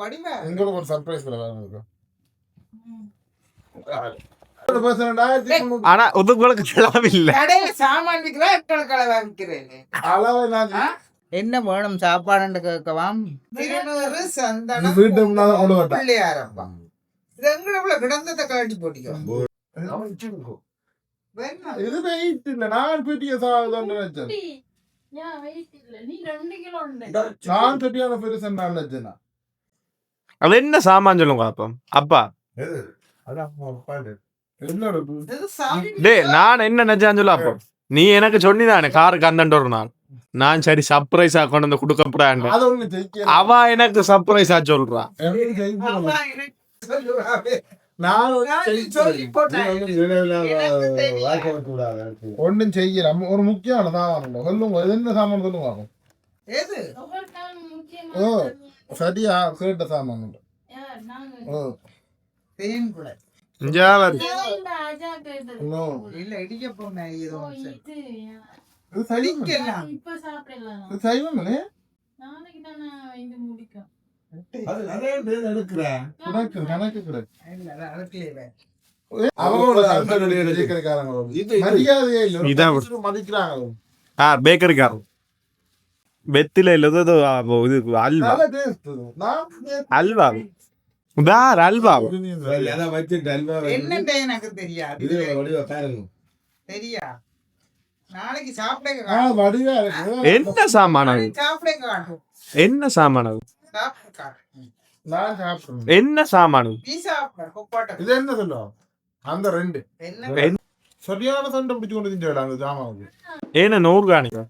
வடிவா. உங்களுக்கு ஒரு சர்ப்ரைஸ் ஆனா உங்களுக்கு கிளம்ப இல்ல கடையில சாமான் விற்கிறேன் அளவு நான் என்ன வேணும் சாப்பாடுன்னு கேட்கவாம்? திருநூறு சந்தனம் பிள்ளையாரப்பா இது எங்களுக்குள்ள கிடந்ததை காட்டி போட்டிக்கோ. இது வெயிட் இல்ல. நான் பெரிய சாதம் நினைச்சேன். ஏன் weight இல்ல? நீ ரெண்டு கிலோ உண்டு. நான் பெரியான பெருசு நான் நினைச்சேன். அது என்ன சாமான் சொல்லுங்க அப்பா. அப்பா டே நான் என்ன நினைச்சான்னு சொல்ல அப்போ. நீ எனக்கு சொன்னிதானே காருக்கு அந்தண்ட ஒரு நாள். நான் சரி சர்ப்ரைஸா கொண்டு வந்து ஒண்ணு ஜெயிக்க அவ எனக்கு சர்ப்ரைஸா சொல்றா. ஒன்றும் செய்யல. ஒரு முக்கியமான சாமான் சொல்லுங்க. என்ன சாமான் சொல்லுங்க சரியா கேட்ட சாமான் உண்டு. மதிக்கிறாங்க ஆ பேக்கரிக்காரன் வெத்தில இல்லது இது அல்வா அல்வா வேற அல்வா எனக்கு தெரியாது தெரியா நாளைக்கு சாப்பிட ஆ, வடிவா இருக்கு என்ன சாமான் அது சாப்பிட காட்டும் என்ன சாமான் அது சாப்பிட காட்டும் நான் சாப்பிடுறேன் என்ன சாமான் அது நீ சாப்பிட கொப்பாட்ட இது என்ன சொல்லுவோம் அந்த ரெண்டு என்ன சரியான சண்டை பிடிச்சு கொண்டு தின்றாங்க அந்த ஜாமாவுக்கு ஏன நூறு காணிக்க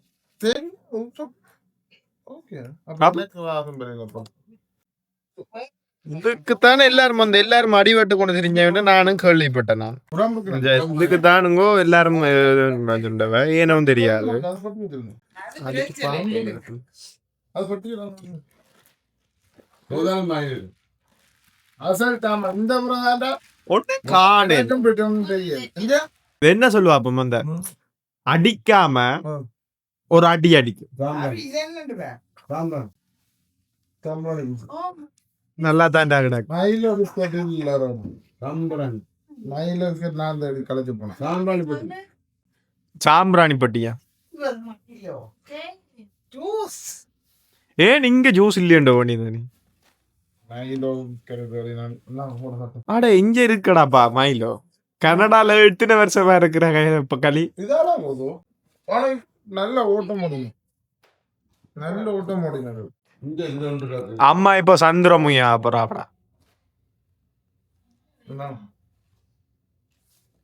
ஓகே இதுக்குத்தானே எல்லாரும் வந்து எல்லாரும் அடிபட்டு கொண்டு தெரிஞ்சவன நானும் கேள்விப்பட்டேன் நான். இதுக்கு தானுங்கோ எல்லாரும் ஏனவும் தெரியாது. என்ன சொல்லுவா அப்ப அந்த அடிக்காம. ஒரு அடி அடிக்கும் அது இது என்னண்டு வே? ஓ, நல்லா தாண்டா கிடக்கு மயில பிஸ்கட் இல்ல மயில பிஸ்கட் நான் தான் எடுத்து கலைச்சு போனேன் வந்து, சாம்பிராணி பட்டியா இருபது கிலோ. ஏய், ஜூஸ். ஏன் இங்க ஜூஸ் இல்லையண்டோ நீ நீ மயிலோ பிஸ்கட் நான் நான் போட மாட்டேன் அட இங்க இருக்கடாப்பா மயிலோ கனடால எத்தனை வருஷமா இருக்கிறாங்க இப்ப களி இதால போதும் ஆனா நல்ல ஓட்டம் முடியும் நல்ல ஓட்டம் முடியும் அம்மா இப்ப சந்திரமுயா அப்புறம்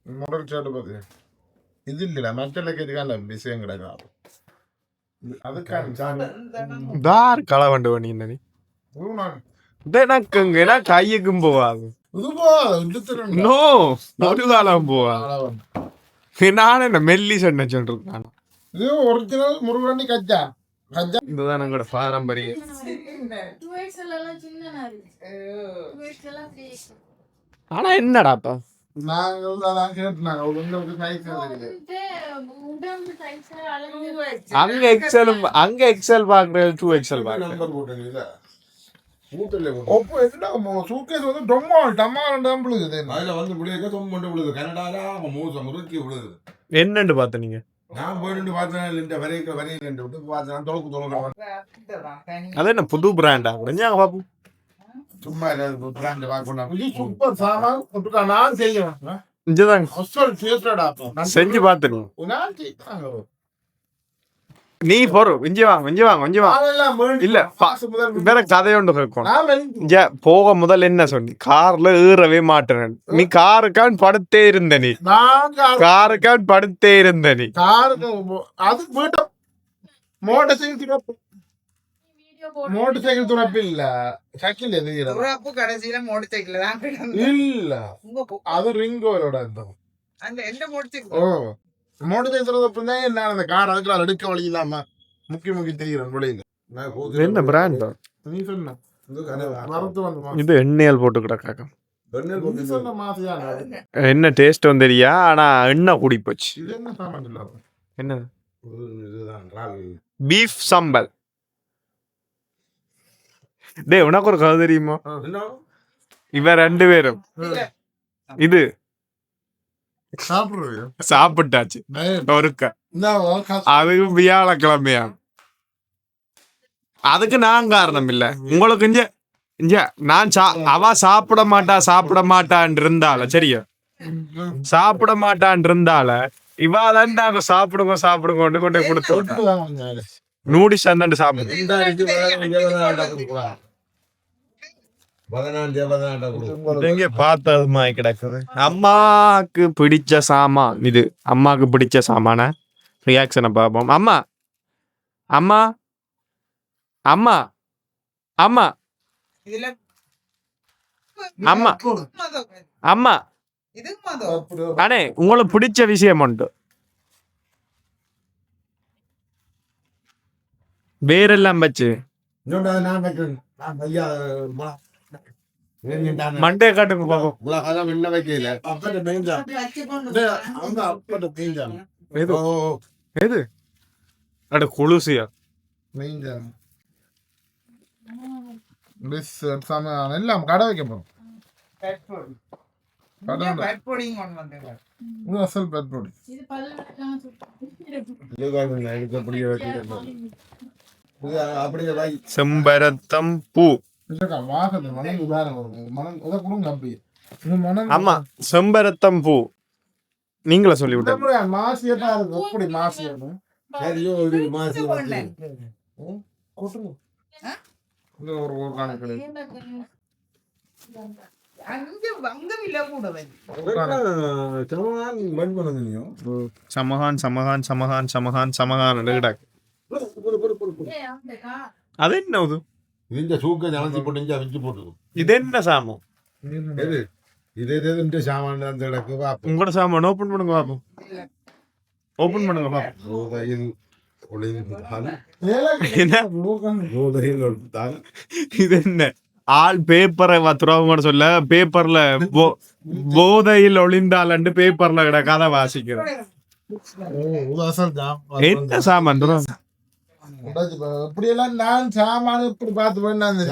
முதல் சாட்டு பார்த்து இது இல்ல மற்ற கேட்டுக்கான விஷயம் கிடக்கும் அதுக்கான தார் களவண்டு பண்ணி நீ. எனக்கு இங்கன்னா கையுக்கும் போகாது நோ ஒரு காலம் போகாது நான் என்ன மெல்லி சொன்ன சொல்றேன் இது ஒரிஜினல் முருகனி கச்சா கச்சா இதுதான் எங்களோட பாரம்பரியம். ஆனா என்னடாப்பா நாங்கள் அதான் கேட்டுனாங்க. உங்களுக்கு சைஸ் இருக்குது இது உடம்பு size அ அளந்து அங்க எக்ஸல் அங்க எக்ஸல் பாக்குறது டூ எக்ஸல் பாக்குறது ஒப்பு என்ன சூக்கேஸ் வந்து டொம்மா டம்மா அதுல வந்து விழுக தொம்பு கொண்டு விழுது? கனடால அவன் மூசம் முறுக்கி விழுது. என்னன்னு பாத்த நீங்க? நான் போயிட்டு பார்த்தேன் இந்த வரைக்கும் வரையில் ரெண்டு விட்டு பார்த்தேன். தொழுக்கு தொழுக்கு அது என்ன புது பிராண்டா கொஞ்சம் பாப்போம். சும்மா பிராண்ட் பார்க்கணும் இது சூப்பர் சாமான் ஒட்டுக்கா நான் சேட்டடா செஞ்சு பாத்துருங்க நீ போறோம் இஞ்சி வாங்க இஞ்சி வாங்க இஞ்சி வாங்க இல்ல, முதல் வேற கதையோண்டு இங்க போக முதல்ல என்ன சொன்னி கார்ல ஏறவே மாட்டேன் நீ காருக்கான் படுத்தே இருந்த நீ காருக்கான் படுத்தே இருந்த நீ அது வீட்டு மோட்டர் சைக்கிள் துறப்பு போட்டு மோட்டர் சைக்கிள் துறப்பு இல்ல சைக்கிள் எது துறப்பு கடைசியில மோட்டர் சைக்கிள் தான். இல்ல அது ரிங்கோலோட இருந்தோம் அந்த எந்த மோட்டர் ஓ சைக்கிள் சைக்கிள் துறப்பு தான் என்ன? அந்த கார் அதுக்கு எடுக்க வழி இல்லாம முக்கிய முக்கிய தெரியுறேன் வெளியில இது என்ன பிராண்ட் நீ சொன்ன. இது எண்ணெயல் போட்டு கிடக்காக்க என்ன? டேஸ்ட் தெரியா ஆனா எண்ணெய் கூடி போச்சு இது என்ன சாமான் இல்ல என்ன? இதுதான் ரால் பீஃப் சம்பல் டேய் உனக்கு ஒரு கதை தெரியுமா? என்ன? இவ ரெண்டு பேரும். இது. சாப்பிட்டாச்சு. ஒருக்க அது வியாழக்கிழமையா? அதுக்கு நான் காரணம் இல்ல. உங்களுக்கு இங்க இங்க நான் சா அவ சாப்பிட மாட்டா சாப்பிட மாட்டான் இருந்தால சரியா சாப்பிட மாட்டான் இருந்தால இவ தான் நாங்க சாப்பிடுங்க சாப்பிடுங்க கொண்டு கொடுத்து விட்டா. நூடிஸ் அந்தாண்டு சாப்பிடு கிடக்குது. அம்மாக்கு பிடிச்ச சாமான் இது. அம்மாக்கு பிடிச்ச சாமான? ரியாக்ஷனை பார்ப்போம். அம்மா. அம்மா. அம்மா. அம்மா. அம்மா. அம்மா. அண்ணே உங்களுக்கு பிடிச்ச விஷயம் உண்டு. வேறெல்லாம் வச்சு. நான் வைக்கிறேன். நான் ஐயா மண்டே காட்டுங்க பாப்போம். மிளகாதான் என்ன வைக்கல. வச்சு கொண்டு அவங்க அப்பட்ட பெஞ்சா எது? எது? அட கொலுசியா? எல்லாம் கடை வைக்க போறோம். அசல். அப்படியே செம்பரத்தம் பூ. ஆமா செம்பரத்தம் பூ. நீங்களே சொல்லி விட்டேன் முறை மாசியட்டா இருக்கு. எப்படி மாசியணும் சரியோ இது மாசி. கொட்டுங்க. ஒரு ஒரு கணக்கு சமகான் சமகான் சமகான் சமகான் சமகான் அது என்ன ഇതിന്റെ സൂക്ക ജലത്തിൽ പൊട്ടിഞ്ച് അവിച്ച് പൊട്ടു இது என்ன சாமம் ഇത് ഇത് ഇത് ഇതിന്റെ സാമാൻ കിടക്ക് വാപ്പ உங்களோட சாமான் ஓபன் பண்ணுங்க பாப்போம் ஓபன் பண்ணுங்க பாப்போம் ഗോതയിൽ ഒളിഞ്ഞാൽ என்ன ഗോതയിൽ ഒളിത്താൽ இது என்ன ஆள் பேப்பரை துறவங்கன்னு சொல்ல பேப்பர்ல போ- போதையில் ஒளிந்தாலண்டு பேப்பர்ல கிட கதை வாசிக்கிறேன் என்ன சாமான் துறவு? இப்படியெல்லாம் நான் சாமான இப்படி பார்த்து பண்ணாங்க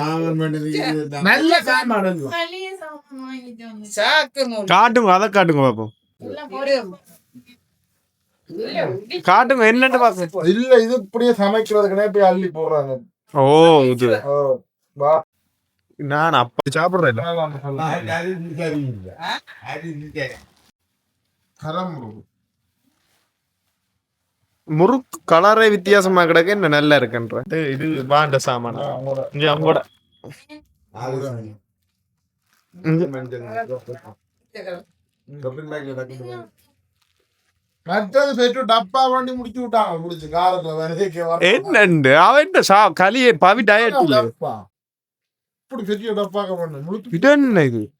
நல்ல சாமான காட்டுங்க அதை காட்டுங்க பாப்போம். காட்டுங்க என்னன்னு பாக்க? இல்ல இது இப்படியே சமைக்கிறதுக்குனே போய் அள்ளி போறாங்க ஓ இது. நான் அப்ப சாப்பிடுறேன் கரம் முறுக்கு கலரே வித்தியாசமா கிடக்கு. என்ன நல்லா இருக்குன்ற. இது வாண்ட சாமான. அவங்களோட. டப்பா வண்டி முடிச்சு விட்டாங்க. முடிச்சு காலத்துல என்னண்டு? என்ன சா களியே பவி டயட் இப்படி பெரிய டப்பாக்க பண்ணு. இது?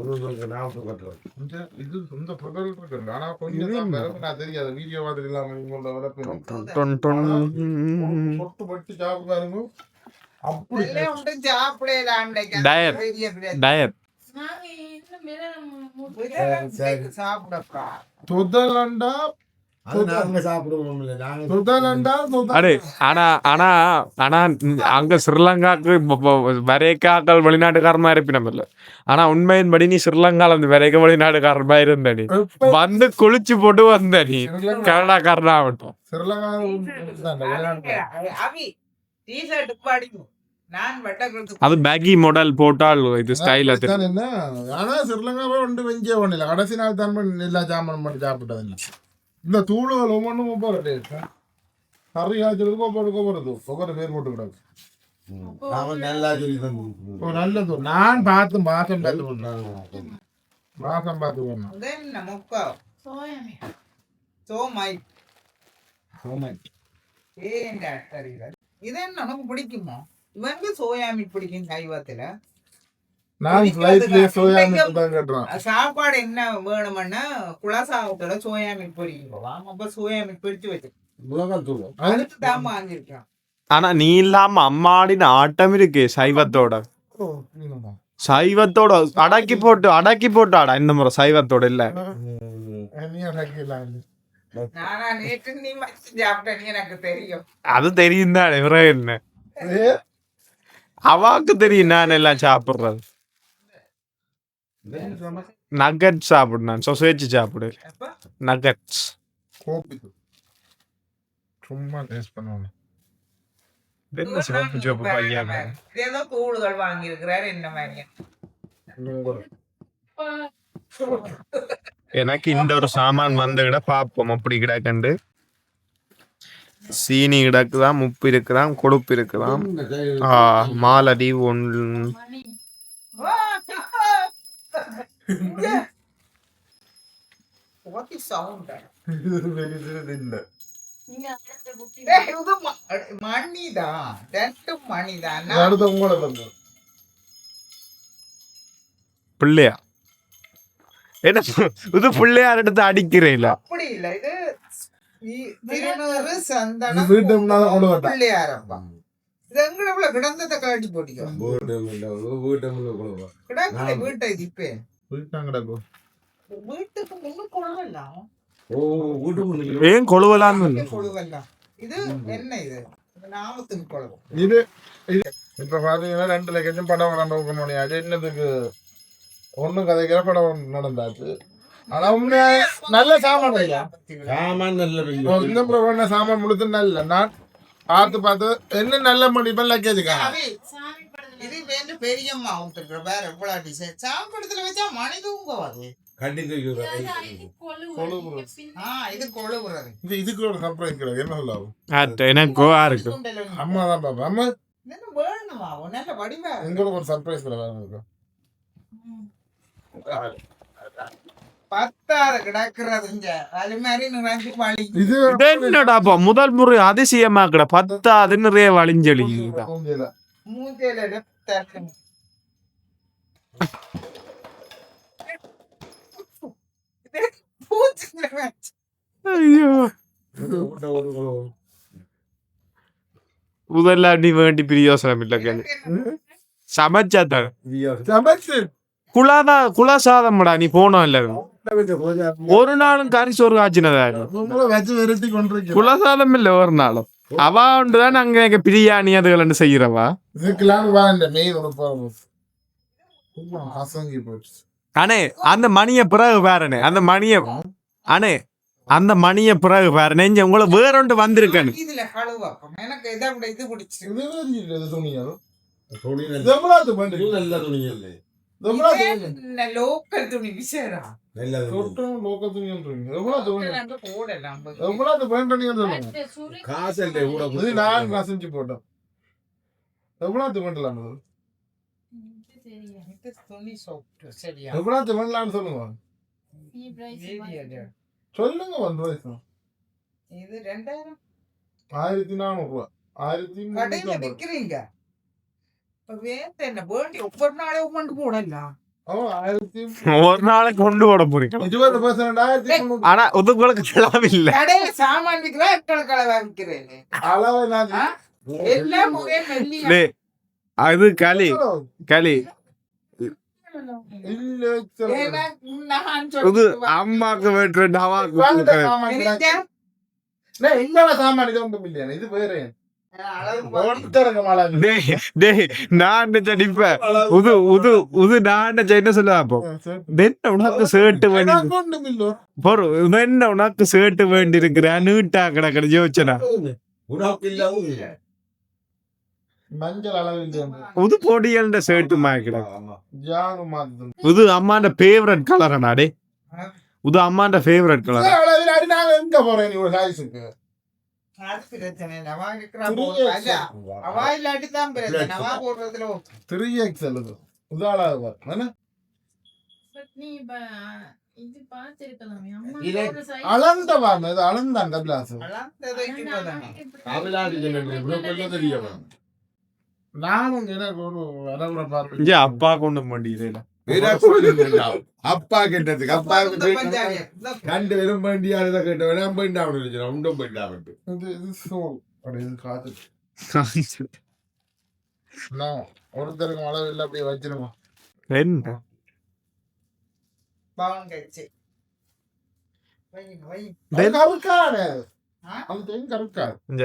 இது என்ன இது இந்த இது இந்த பொருள் இருக்கு ஆனா கொஞ்சம். நான் தெரியாது வீடியோ மாதிரி இல்லாம இவங்களோட பொட்டு சாப்பிட்டு பாருங்க சேர்த்து சாப்பிடப்பா அது இல்ல அங்க ஸ்ரீலங்காக்கு வரைக்காக்கள் வெளிநாட்டுக்காரமா இருப்பினம் இல்ல. ஆனா உண்மையின்படி நீ ஸ்ரீலங்கால இருந்து வரைக்க வெளிநாட்டுக்காரமா இருந்த நீ வந்து குளிச்சு போட்டு வந்த நீ கனடாக்காரனா ஆகட்டும். அது பேக்கி மாடல் போட்டால் இது ஸ்டைல என்ன? ஆனா ஸ்ரீலங்காவே ஒன்று வெஞ்சே ஒண்ணில்ல. கடைசி நாள் தான் எல்லா ஜாமான் பண்ணி சாப்பிட்டதில்ல இந்த தூளுகள் ஒவ்வொன்றும் ஒவ்வொரு டேஸ்ட்? கறி காய்ச்சலுக்கு ஒவ்வொரு ஒவ்வொரு ஒவ்வொரு பேர் போட்டு கிடக்கு. நல்லா தூள் நான் பார்த்து மாசம் பார்த்து பண்ணேன் மாசம் பார்த்து பண்ணேன் சோமாய். ஏன்டா தெரியல இது என்ன உனக்கு பிடிக்குமா? இவங்க சோயாமி பிடிக்கும் சைவத்துல. நான் ஃப்ளைட்லயே சோயா மீன் தான் கட்டுறேன் சாப்பாடு என்ன வேணும்னா குலசாவத்தோட சோயாமி பொரிக்கும் அப்ப சோயாமி பிடிச்சு வச்சு மிளகாய் தூள் அதுக்கு தான் வாங்கிருக்கான் ஆனா நீ இல்லாம அம்மாடின ஆட்டம் இருக்கு சைவத்தோட. சைவத்தோட அடக்கி போட்டு அடக்கி போட்டு ஆடா இந்த முறை சைவத்தோட இல்ல. அது தெரியும் தான் என்ன? அவாக்கு தெரியும் நான் எல்லாம் சாப்பிடுறது? நகட் சாப்பிடு நான் சொசேஜ் சாப்பிடு. நகட்ஸ் சும்மா டேஸ்ட் பண்ணுவாங்க. என்ன சிவப்பு சிவப்பு பையன் ஏதோ தூள்கள் வாங்கி இருக்கிறாரு என்ன மாதிரி எனக்கு இந்த ஒரு சாமான் வந்து கிட பார்ப்போம் அப்படி கிடக்கண்டு. சீனி கிடக்குதான் உப்பு இருக்குதாம் கொழுப்பு இருக்குதாம். ஆ, மாலடி ஒன்று மணி What is sound? இது மணிதான் ரெண்டு மணிதான் அடுத்த உங்களை வந்து பிள்ளையா என்ன இது பிள்ளையார் எடுத்து அடிக்கிறீங்கள அப்படி இல்ல இது இ- திருநூறு இது சந்தனம் வீட்டு முன்னால கொண்டு வரட்டா பிள்ளையாரப்பா இது எங்களை கிடந்ததை காட்டி போட்டிக்கோ கிடக்குல வீட்டை இது இப்ப கிடக்கும் வீட்டுக்கு முன்னு கொழுவலாம் ஏன் கொழுவலான்னு கொழுவலாம் இது என்ன இது? இது நாமத்துக்கு கொழுவும் இது இது. இப்ப பாத்தீங்கன்னா ரெண்டு லட்சம் படம் நடக்க முடியாது என்னதுக்கு? ஒண்ணும் கதைக்கிற படம் நடந்தாச்சு. ஆனா உண்மையா நல்ல சாமான் ஐயா இந்த பிரபல சாமான் முழுத்து நல்ல? நான் பார்த்து பார்த்து என்ன நல்ல முடிப்பேன் சாமி படத்துல இது வந்து பெரியம்மா விட்டுருக்குற வேற எவ்வளவு டிசைன் சாப்பிடத்துல வச்சா மணி தூங்குவாது. எனக்கு இருக்கு. அம்மா தான் பாப்பா. அம்மா. உங்களுக்கு ஒரு சர்ப்ரைஸ் முதல் முறை அதிசயமா கிட பத்தாவது நிறைய வழிஞ்சொலி வச்சு. ஐயோ முதல்ல நீ வேண்டி பிரியோசனம் இல்ல சமைச்சா தான் சமைச்சு குலாதா குலா சாதம்டா நீ போனோம் இல்ல ஒரு நாளும் கறி சோறு காய்ச்சினதா குலசாதம் இல்ல ஒரு நாளும் அவா தான் அங்க எங்க பிரியாணி அதுகள் செய்யறவா அண்ணே அந்த மணிய பிறகு பாருண்ணே அந்த மணிய அண்ணே அந்த மணிய பிறகு பாரு நெஞ்ச உங்களை வேற ஒன்று கழுவாப்பம் எனக்கு லோக்கல் துணி விசேரா தொட்டும் லோக்க துணின்றீங்க எவ்வளவு துணி போடலாம் எவ்வளவு சொல்லுங்க அடுத்த சூரிய காசு இல்லை கூட இது நான் கசிஞ்சு போட்டேன் எவ்வளவு பண்ணலாம் இது தெரியும் இது துணி சோப்பு சரியா? எவ்வளவு பண்ணலாம்னு சொல்லுங்க. நீ பிரைஸ் வீடியோ சொல்லுங்க வந்து வயசு இது ரெண்டாயிரம். ஆயிரத்தி நானூறு ரூபா ஆயிரத்தி கடையில அவன் ஆயிரத்தி ஒரு நாளைக்கு கொண்டு போட போறீங்க ஆனா உதுங்களுக்கு கிளம்ப இல்ல கடையில சாமான் எத்தனை கலவா அது களி களி இது. அம்மாக்கு வெட்டுற சாமான் இது ஒன்றும் இல்லையா இது வேற நான் நினைப்பேன் உது உது உது நான் என்ன சொல்லுவா அப்போ? என்ன உனக்கு சேட்டு வேண்டி என்ன உனக்கு சேட்டு வேண்டி இருக்கிற நீட்டா கிடக்கிற யோசனை உனக்கு இல்ல மஞ்சள் அளவு இல்லை உது பொடியல்ன்ற சேட்டு மாக்கிட ஜானு மாதிரி உது அம்மாண்ட ஃபேவரட் கலரடா டே உது அம்மாண்ட ஃபேவரட் கலர் எங்க போறேன் இப்ப இது பார்த்திருக்கலாமே. அம்மா இல்லை. ஒரு size- அளந்த பாருங்க இது அளந்தான் கபிலாசு அளந்ததை கிட்டதானே. நானும் எனக்கு ஒரு வரவுற பார்ப்பேன் அப்பா கொண்டு மாட்டேங்குது அப்பா கேட்டதுக்கு அப்பா கண்டு வெறும் பண்டியா இதை கேட்ட வேணாம் சோல் அப்படி இது காத்து ஒருத்தருக்கு அளவு இல்லை அப்படியே வச்சிருமா என்ன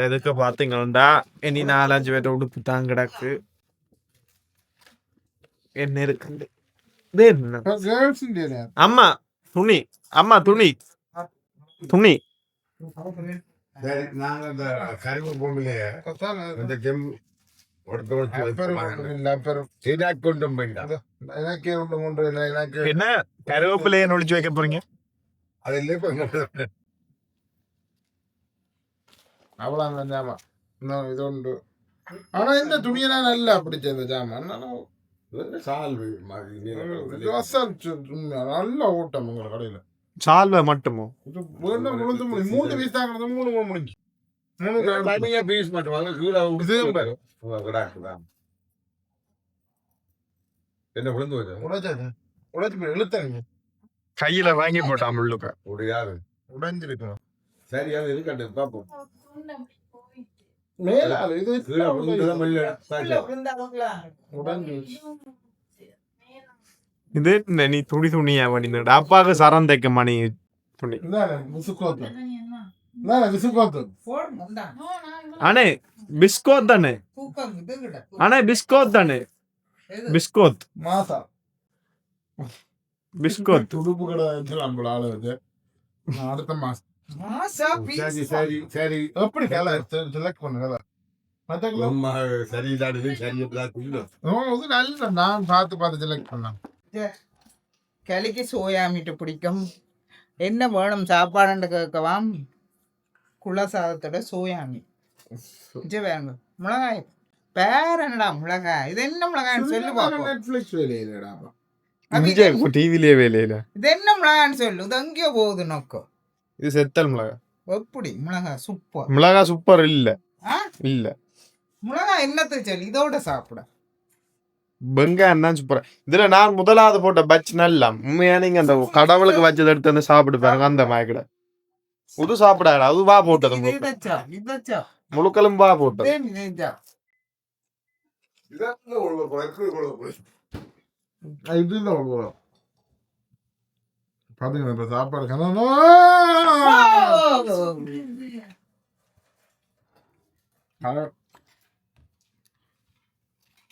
இதுக்கு பாத்தீங்கன்னா இனி நாலஞ்சு பேர்ட்ட உடுப்பு தான் கிடக்கு என்ன இருக்கு இது என்ன கேர்ள்ஸ் இந்தியா அம்மா துணி அம்மா துணி துணி சரி நாங்க இந்த கரும்பு பொம்மையிலேயே இந்த கெம் இல்லை, கருவேப்பிலையை நொழிச்சு வைக்க போறீங்க அதில் இப்போ அவ்வளோ ஜாமான் இன்னும் இது உண்டு ஆனா இந்த துணியெல்லாம் நல்லா பிடிச்ச இந்த ஜாமான் சால்வு நல்ல ஓட்டம் உங்க கடையில. சால்வை மட்டுமோ? மூணு பீஸ் தாங்கிறது மூணு மூணு முடிஞ்சு. மூணு பீஸ் மட்டும் வாங்க கீழே இது பாரு. விடாக்குதான் என்ன விழுந்து வச்சு உடைச்சு போய் இழுத்தங்க கையில வாங்கி போட்டான் முள்ளுக்க. முடியாது உடைஞ்சிருக்கணும் சரி அது இருக்கட்டும் பார்ப்போம் மேல இது இது என்ன நீ துணி துணியா பண்ணிட்டு அப்பாவுக்கு சரம் தைக்க மணி துணி. அண்ணே பிஸ்கோத் தானே. அண்ணே பிஸ்கோத் தானே? பிஸ்கோத் மாசா பிஸ்கோத் துடுப்பு கடை நம்மள ஆளு அடுத்த மாசம். சரி சரி சரி. எப்படி கலர் செலக்ட் பண்ணு நல்ல நான் பார்த்து பார்த்து செலக்ட் பண்ணேன் கிளிக்கு சோயா மீட்டு பிடிக்கும். என்ன வேணும் சாப்பாடுன்னு கேட்கவாம். குலசாதத்தோட சோயா மீட் இங்கே வேணுங்க மிளகாய். பேர் என்னடா மிளகாய்? இது என்ன மிளகாய்னு சொல்லு பாப்போம். நெட்ஃபிளிக்ஸ் வேலையிலடா அது டிவிலே வேலையில இது என்ன மிளகாய்னு சொல்லு? இது எங்கேயோ போகுது நோக்கம் இது செத்தல் மிளகா. எப்படி? மிளகாய் சூப்பர் மிளகா சூப்பர் இல்ல? இல்ல. மிளகாய் என்னத்துக்கு சொல்லி இதோட சாப்பிட. வெங்காயம் தான் சூப்பர் இதுல நான் முதலாவது போட்ட பட்ச் நல்லா உண்மையா நீங்க அந்த கடவுளுக்கு வச்சதை எடுத்து வந்து சாப்பிட்டு பாருங்க அந்த மாய்க்கிட புது சாப்பிடாது அது வா போட்டது முழுக்கலும் வா போட்டது. இதே இதா இதான் ஒரு குழப்பம் குழப்பம் இது இல்லை அவ்வளோ பாத்தீங்களா இப்ப சாப்பாடு கணனோ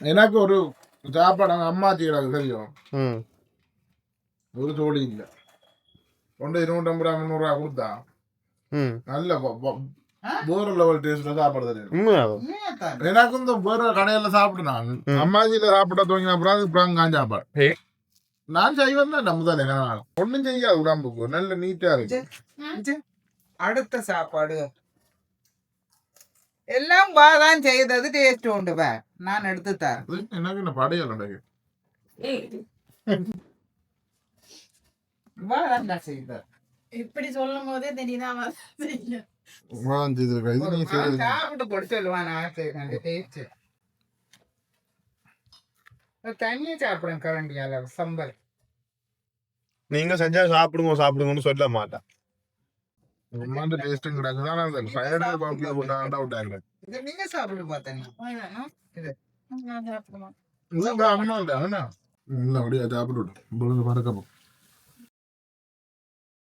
எனக்கு ஒரு சாப்பாடு அங்க அம்மாச்சி கிடக்கு தெரியும். ம். ஒரு ஜோடி இல்லை. ஒன்று இருநூற்றம்பது ரூபா முந்நூறுரூவா கொடுத்தா. ம். நல்ல வேற லெவல் டேஸ்ட்ல சாப்பாடு தெரியும். எனக்கு இந்த வேற கடையில சாப்பிட்டு நான். அம்மாச்சியில சாப்பிட்ட துவங்கின அப்புறம் அது அப்புறம் காஞ்ச சாப்பாடு. ஏ. நான் செய்வேன் தான் நம்ம தானே ஒன்றும் செய்யாது உடம்புக்கு நல்ல நீட்டா இருக்கு. அடுத்த சாப்பாடு. எல்லாம் பாதான் செய்தது டேஸ்ட் உண்டு பா நான் எடுத்து தரேன். எனக்கு என்ன படையல் செய்தது இப்படி சொல்லும் போதே தெரியுதான் நீ செய்யறது சாப்பிட்டு போட்டு சொல்லுவான் நான் செய்யறேன் டேஸ்ட் தண்ணியை சாப்பிடுங்க கரண்டியால சம்பல். நீங்க செஞ்சா சாப்பிடுங்க சாப்பிடுங்கன்னு சொல்ல மாட்டேன் உண்மாண்ட டேஸ்ட்டும் கிடக்கு தான் அந்த ஃபயர் பாப்பில் போட்டு அவுட் ஆகிடும் இது நீங்க சாப்பிட்டு பார்த்தேன் நான் சாப்பிடுவேன் இதுதான் அம்மா இல்லை இல்லை அப்படியே சாப்பிட்டு விடு பறக்கப்போ